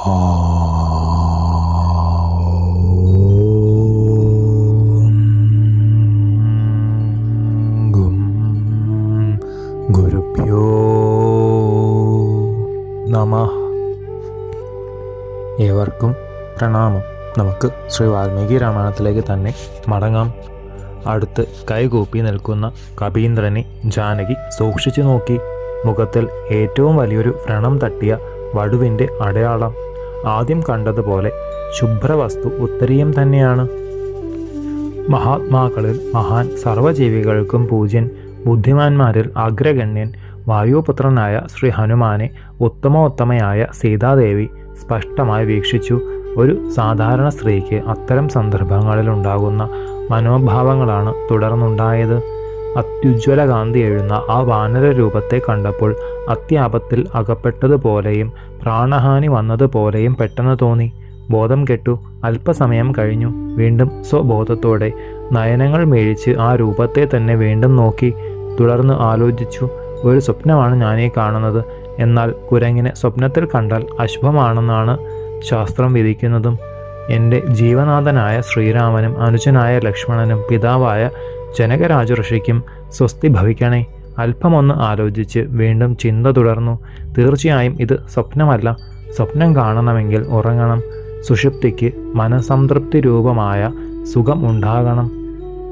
ഗുരുഭ്യോ നമ. ഏവർക്കും പ്രണാമം. നമുക്ക് ശ്രീ വാൽമീകി രാമായണത്തിലേക്ക് തന്നെ മടങ്ങാം. അടുത്ത് കൈകൂപ്പി നിൽക്കുന്ന കപീന്ദ്രനെ ജാനകി സൂക്ഷിച്ചു നോക്കി. മുഖത്തിൽ ഏറ്റവും വലിയൊരു വ്രണം തട്ടിയ വടുവിന്റെ അടയാളം. ആദ്യം കണ്ടതുപോലെ ശുഭ്രവസ്തു ഉത്തരീയം തന്നെയാണ്. മഹാത്മാക്കളിൽ മഹാൻ സർവജീവികൾക്കും പൂജ്യൻ ബുദ്ധിമാന്മാരിൽ അഗ്രഗണ്യൻ വായുപുത്രനായ ശ്രീ ഹനുമാനെ ഉത്തമോത്തമയായ സീതാദേവി സ്പഷ്ടമായി വീക്ഷിച്ചു. ഒരു സാധാരണ സ്ത്രീക്ക് അത്തരം സന്ദർഭങ്ങളിൽ ഉണ്ടാകുന്ന മനോഭാവങ്ങളാണ് തുടർന്നുണ്ടായത്. അത്യുജ്വല കാന്തി എഴുന്ന ആ വാനര രൂപത്തെ കണ്ടപ്പോൾ അത്യാപത്തിൽ അകപ്പെട്ടതുപോലെയും പ്രാണഹാനി വന്നതുപോലെയും പെട്ടെന്ന് തോന്നി. ബോധം കെട്ടു. അല്പസമയം കഴിഞ്ഞു. വീണ്ടും സ്വബോധത്തോടെ നയനങ്ങൾ മേഴിച്ച് ആ രൂപത്തെ തന്നെ വീണ്ടും നോക്കി. തുടർന്ന് ആലോചിച്ചു ഒരു സ്വപ്നമാണ് ഞാനീ കാണുന്നത്. എന്നാൽ കുരങ്ങിനെ സ്വപ്നത്തിൽ കണ്ടാൽ അശുഭമാണെന്നാണ് ശാസ്ത്രം വിധിക്കുന്നതും. എന്റെ ജീവനാഥനായ ശ്രീരാമനും അനുജനായ ലക്ഷ്മണനും പിതാവായ ജനകരാജ ഋഷിക്കും സ്വസ്തി ഭവിക്കണേ. അല്പമൊന്ന് ആലോചിച്ച് വീണ്ടും ചിന്ത തുടർന്നു. തീർച്ചയായും ഇത് സ്വപ്നമല്ല. സ്വപ്നം കാണണമെങ്കിൽ ഉറങ്ങണം. സുഷുപ്തിക്ക് മനസംതൃപ്തി രൂപമായ സുഖം ഉണ്ടാകണം.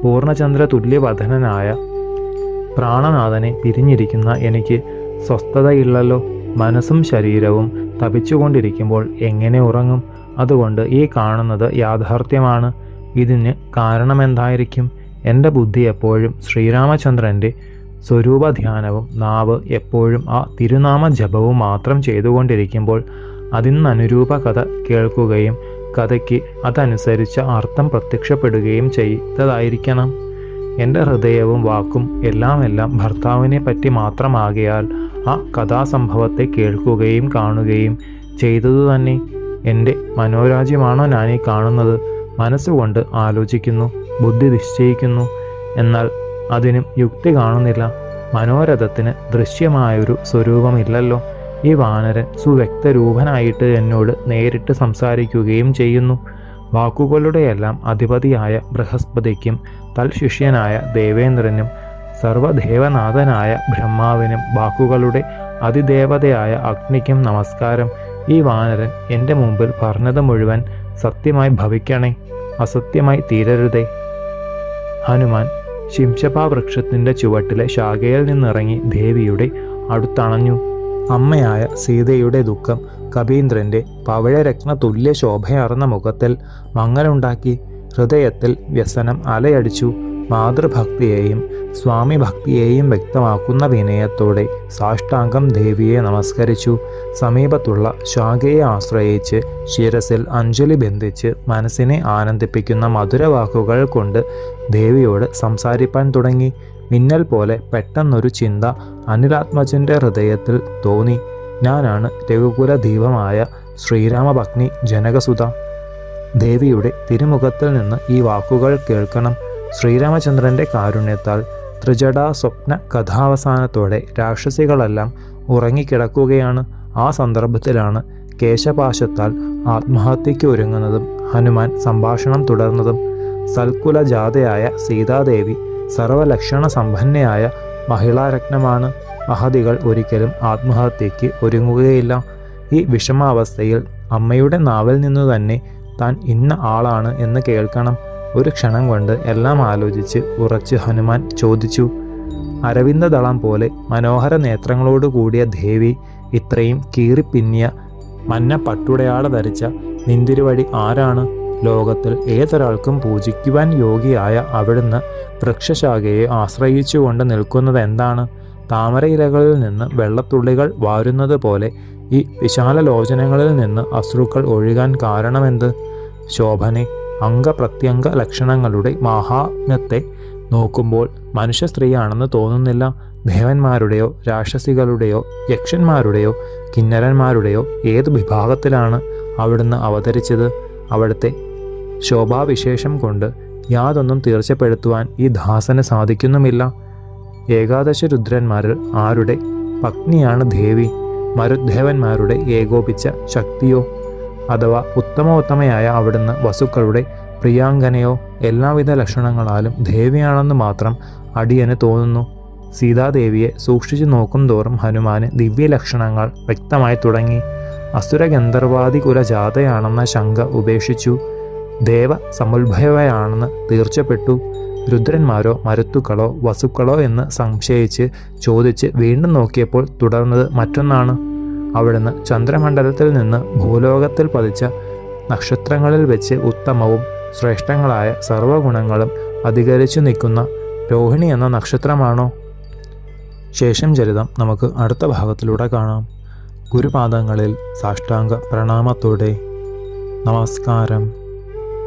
പൂർണചന്ദ്ര തുല്യവധനനായ പ്രാണനാഥനെ പിരിഞ്ഞിരിക്കുന്ന എനിക്ക് സ്വസ്ഥതയില്ലല്ലോ. മനസ്സും ശരീരവും തപിച്ചുകൊണ്ടിരിക്കുമ്പോൾ എങ്ങനെ ഉറങ്ങും? അതുകൊണ്ട് ഈ കാണുന്നത് യാഥാർത്ഥ്യമാണ്. ഇതിന് കാരണമെന്തായിരിക്കും? എന്റെ ബുദ്ധി എപ്പോഴും ശ്രീരാമചന്ദ്രന്റെ സ്വരൂപധ്യാനവും നാവ് എപ്പോഴും ആ തിരുനാമ ജപവും മാത്രം ചെയ്തുകൊണ്ടിരിക്കുമ്പോൾ അതിനനുരൂപ കഥ കേൾക്കുകയും കഥയ്ക്ക് അതനുസരിച്ച അർത്ഥം പ്രത്യക്ഷപ്പെടുകയും ചെയ്തതായിരിക്കണം. എന്റെ ഹൃദയവും വാക്കും എല്ലാം എല്ലാം ഭർത്താവിനെ പറ്റി മാത്രമാകയാൽ ആ കഥാസംഭവത്തെ കേൾക്കുകയും കാണുകയും ചെയ്തതു തന്നെ. എന്റെ മനോരാജ്യമാണോ ഞാനീ കാണുന്നത്? മനസ്സുകൊണ്ട് ആലോചിക്കുന്നു. ബുദ്ധി നിശ്ചയിക്കുന്നു. എന്നാൽ അതിനും യുക്തി കാണുന്നില്ല. മനോരഥത്തിന് ദൃശ്യമായൊരു സ്വരൂപമില്ലല്ലോ. ഈ വാനരൻ സുവ്യക്തരൂപനായിട്ട് എന്നോട് നേരിട്ട് സംസാരിക്കുകയും ചെയ്യുന്നു. വാക്കുകളുടെയെല്ലാം അധിപതിയായ ബൃഹസ്പതിക്കും തൽശിഷ്യനായ ദേവേന്ദ്രനും സർവദേവനാഥനായ ബ്രഹ്മാവിനും വാക്കുകളുടെ അതിദേവതയായ അഗ്നിക്കും നമസ്കാരം. ഈ വാനരൻ എന്റെ മുമ്പിൽ പറഞ്ഞത് മുഴുവൻ സത്യമായി ഭവിക്കണേ. അസത്യമായി തീരരുതേ. ഹനുമാൻ ശിംശപാ വൃക്ഷത്തിന്റെ ചുവട്ടിലെ ശാഖയിൽ നിന്നിറങ്ങി ദേവിയുടെ അടുത്തണഞ്ഞു. അമ്മയായ സീതയുടെ ദുഃഖം കബീന്ദ്രന്റെ പവഴരത്ന തുല്യ ശോഭയാർന്ന മുഖത്തിൽ മങ്ങലുണ്ടാക്കി ഹൃദയത്തിൽ വ്യസനം അലയടിച്ചു. മാതൃഭക്തിയെയും സ്വാമി ഭക്തിയെയും വ്യക്തമാക്കുന്ന വിനയത്തോടെ സാഷ്ടാംഗം ദേവിയെ നമസ്കരിച്ചു. സമീപത്തുള്ള ശാഖയെ ആശ്രയിച്ച് ശിരസിൽ അഞ്ജലി ബന്ധിച്ച് മനസ്സിനെ ആനന്ദിപ്പിക്കുന്ന മധുരവാക്കുകൾ കൊണ്ട് ദേവിയോട് സംസാരിപ്പാൻ തുടങ്ങി. മിന്നൽ പോലെ പെട്ടെന്നൊരു ചിന്ത അനിലാത്മജന്റെ ഹൃദയത്തിൽ തോന്നി. ഞാനാണ് രഘുകുല ദീപമായ ശ്രീരാമഭഗ്നി ജനകസുത ദേവിയുടെ തിരുമുഖത്തിൽ നിന്ന് ഈ വാക്കുകൾ കേൾക്കണം. ശ്രീരാമചന്ദ്രന്റെ കാരുണ്യത്താൽ ത്രിജടാ സ്വപ്ന കഥാവസാനത്തോടെ രാക്ഷസികളെല്ലാം ഉറങ്ങിക്കിടക്കുകയാണ്. ആ സന്ദർഭത്തിലാണ് കേശപാശത്താൽ ആത്മഹത്യയ്ക്ക് ഒരുങ്ങുന്നതും ഹനുമാൻ സംഭാഷണം തുടർന്നതും. സൽക്കുലജാതയായ സീതാദേവി സർവലക്ഷണ സമ്പന്നയായ മഹിളാരത്നമാണ്. മഹതികൾ ഒരിക്കലും ആത്മഹത്യയ്ക്ക് ഒരുങ്ങുകയില്ല. ഈ വിഷമാവസ്ഥയിൽ അമ്മയുടെ നാവിൽ നിന്നു തന്നെ താൻ ഇന്ന ആളാണ് എന്ന് കേൾക്കണം. ഒരു ക്ഷണം കൊണ്ട് എല്ലാം ആലോചിച്ച് ഉറച്ച് ഹനുമാൻ ചോദിച്ചു അരവിന്ദദളം പോലെ മനോഹര നേത്രങ്ങളോട് കൂടിയ ദേവി ഇത്രയും കീറിപ്പിന്നിയ മഞ്ഞ പട്ടുടയാട ധരിച്ച നിന്തിരുവഴി ആരാണ്? ലോകത്തിൽ ഏതൊരാൾക്കും പൂജിക്കുവാൻ യോഗിയായ അവിടുന്ന് വൃക്ഷശാഖയെ ആശ്രയിച്ചുകൊണ്ട് നിൽക്കുന്നത് എന്താണ്? താമരയിലകളിൽ നിന്ന് വെള്ളത്തുള്ളികൾ വാരുന്നത് പോലെ ഈ വിശാല ലോചനങ്ങളിൽ നിന്ന് അശ്രുക്കൾ ഒഴുകാൻ കാരണമെന്ത്? ശോഭനെ അംഗപ്രത്യംഗ ലക്ഷണങ്ങളുടെ മാഹാത്മ്യത്തെ നോക്കുമ്പോൾ മനുഷ്യ സ്ത്രീയാണെന്ന് തോന്നുന്നില്ല. ദേവന്മാരുടെയോ രാക്ഷസികളുടെയോ യക്ഷന്മാരുടെയോ കിന്നരന്മാരുടെയോ ഏത് വിഭാഗത്തിലാണ് അവിടുന്ന് അവതരിച്ചത്? അവിടുത്തെ ശോഭാവിശേഷം കൊണ്ട് യാതൊന്നും തീർച്ചപ്പെടുത്തുവാൻ ഈ ദാസന് സാധിക്കുന്നുമില്ല. ഏകാദശ രുദ്രന്മാരിൽ ആരുടെ പത്നിയാണ് ദേവി? മരുദ്ദേവന്മാരുടെ ഏകോപിച്ച ശക്തിയോ അഥവാ ഉത്തമോത്തമയായ അവിടുന്ന് വസുക്കളുടെ പ്രിയാങ്കനയോ എല്ലാവിധ ലക്ഷണങ്ങളാലും ദേവിയാണെന്ന് മാത്രം അടിയന് തോന്നുന്നു. സീതാദേവിയെ സൂക്ഷിച്ചു നോക്കും തോറും ഹനുമാന് ദിവ്യലക്ഷണങ്ങൾ വ്യക്തമായി തുടങ്ങി. അസുര ഗന്ധർവാദി കുല ജാതയാണെന്ന ശങ്ക ഉപേക്ഷിച്ചു. ദേവ സമുത്ഭവയാണെന്ന് തീർച്ചപ്പെട്ടു. രുദ്രന്മാരോ മരുത്തുക്കളോ വസുക്കളോ എന്ന് സംശയിച്ച് ചോദിച്ച് വീണ്ടും നോക്കിയപ്പോൾ തുടർന്നത് മറ്റൊന്നാണ്. അവിടുന്ന് ചന്ദ്രമണ്ഡലത്തിൽ നിന്ന് ഭൂലോകത്തിൽ പതിച്ച നക്ഷത്രങ്ങളിൽ വെച്ച് ഉത്തമവും ശ്രേഷ്ഠങ്ങളായ സർവഗുണങ്ങളും അധികരിച്ചു നിൽക്കുന്ന രോഹിണി എന്ന നക്ഷത്രമാണോ? ശേഷം ചരിതം നമുക്ക് അടുത്ത ഭാഗത്തിലൂടെ കാണാം. ഗുരുപാദങ്ങളിൽ സാഷ്ടാംഗ പ്രണാമത്തോടെ. നമസ്കാരം.